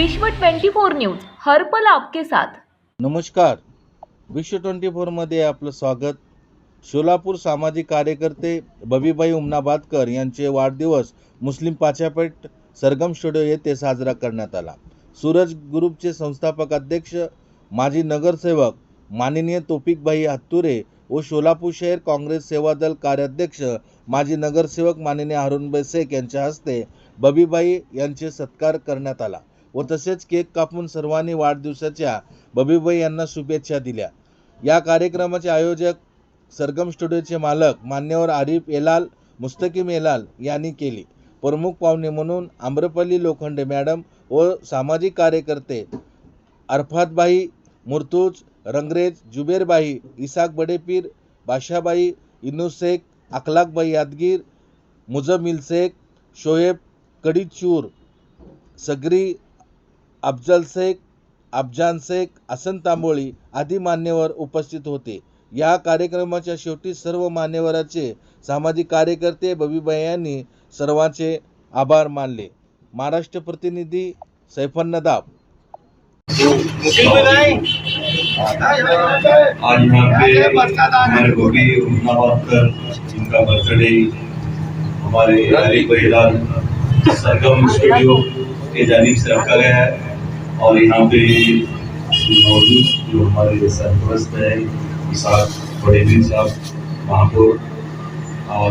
विश्व 24 न्यूज हरपल आपके साथ. नमस्कार. विश्व ट्वेंटी फोरमध्ये आपलं स्वागत. सोलापूर सामाजिक कार्यकर्ते बबीबाई उमनाबादकर यांचे वाढदिवस मुस्लिम पाचापेठ सरगम स्टुडिओ येथे साजरा करण्यात आला. सूरज ग्रुपचे संस्थापक अध्यक्ष माजी नगरसेवक माननीय तोपिकभाई हत्तुरे व सोलापूर शहर काँग्रेस सेवा दल कार्याध्यक्ष माजी नगरसेवक माननीय अरुणभाई शेख यांच्या हस्ते बबीबाई यांचे सत्कार करण्यात आला. व तसेच केक कापून सर्वांनी वाढदिवसाच्या बबीबाई यांना शुभेच्छा दिल्या. या कार्यक्रमाचे आयोजक सरगम स्टुडिओचे मालक मान्यवर आरिफ एलाल मुस्तकीम एलाल यांनी केली. प्रमुख पाहुणे म्हणून आम्रपल्ली लोखंडे मॅडम व सामाजिक कार्यकर्ते अरफातबाई मुर्तूज रंगरेज जुबेरबाई इसाक बडेपीर बाशाबाई इनू अखलाकबाई यादगीर मुजमिल शेख शोएब कडीचूर सगरी अफजल शेख अफजान शेख आसन तांबोळी आदी मान्यवर उपस्थित होते. या कार्यक्रमाच्या शेवटी सर्व मान्यवरांचे सामाजिक कार्यकर्ते बबीबाई यांनी सर्वांचे आभार मानले. महाराष्ट्र प्रतिनिधी सैफन नदाब. आज यहाँ पे हमारे गोभी जिनका बर्थडे हमारे हरी बहिलाल सरगम स्टूडियो के जानी से रखा गया है। और यहाँ पे मौजूद जो हमारे सरपरस्त है इसाक बड़ेबीर साहब, महापौर और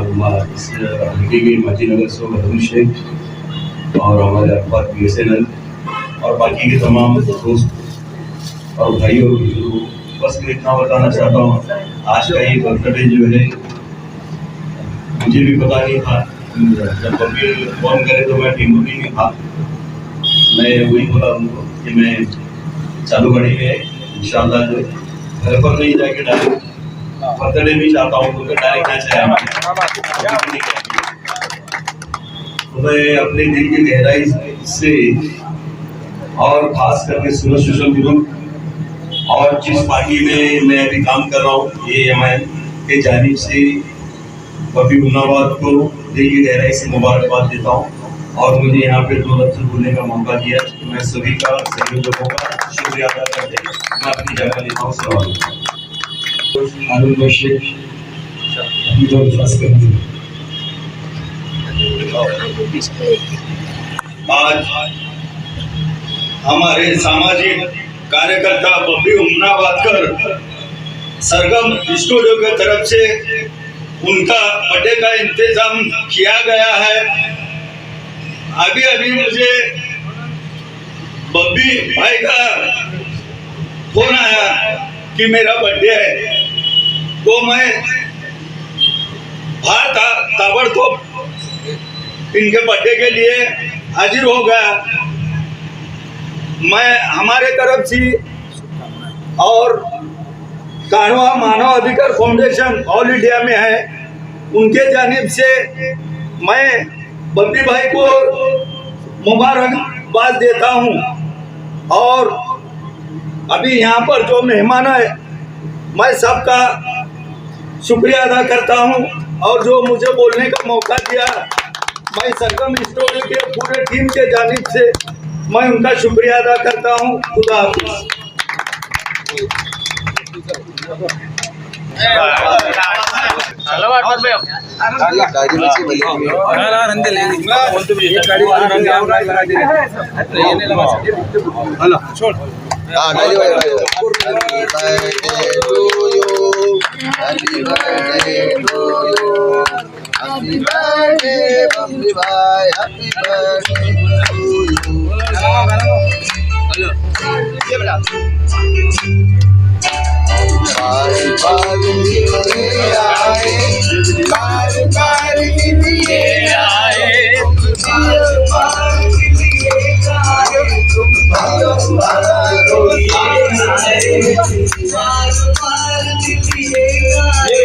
इस हल्के के माजी नगर से अरुण शेख और हमारे अखबार बी एस एन एल और बाकी के तमाम दोस्त और भाई और बुज़ुर्गों बस मैं इतना बताना चाहता हूँ, आज का ये बर्थडे जो है, मुझे भी पता नहीं था। जब फ़ोन करे तो मैं टीमू नहीं था। मैं वही बोला उनको कि मैं चालू गाड़ी में इंशाल्लाह जो घर पर नहीं जाके डायरेक्ट बर्थडे भी चाहता हूँ तो डायरेक्ट क्या चाहे तो मैं अपने दिल की गहराई से और खास करके सूरज सोशल ग्रुप और जिस पार्टी में मैं अभी काम कर रहा हूँ, ये एम के जानिब से, कभी उन्नाबाद को दिल की गहराई से मुबारकबाद देता हूँ। और मुझे यहाँ पे दो लफ्ज बोलने का मौका दिया मैं सभी का संयोजकों का शुक्रिया अदा करते मैं अपनी जगह लेता हूँ सवाल करना आज हमारे सामाजिक कार्यकर्ता बब्बी उमनाबादकर सरगम स्टूडियो की तरफ़ से उनका बर्थडे का इंतज़ाम किया गया है। अभी अभी मुझे बब्बी भाई का फ़ोन आया कि मेरा बर्थडे है। तो मैं बाहर था इनके बर्थडे के लिए हाजिर हो गया। मैं हमारे तरफ़ से और कारवा मानव अधिकार फाउंडेशन ऑल इंडिया में है। उनके जानिब से मैं बब्बी भाई को मुबारकबाद देता हूँ। और अभी यहाँ पर जो मेहमान है मैं सबका शुक्रिया अदा करता हूँ। और जो मुझे बोलने का मौका दिया, मैं सरगम स्टोरी के पूरे टीम के जानिब से मैं उनका शुक्रिया अदा करता हूँ। खुदा हाफिज। Happy birthday, Bambi Bhai. Happy birthday to you. Hello, hello. Hello. बार बार कितने आए बार बार कितने आए बार बार कितने आए तुम हमारा रोई आए बार बार कितने आए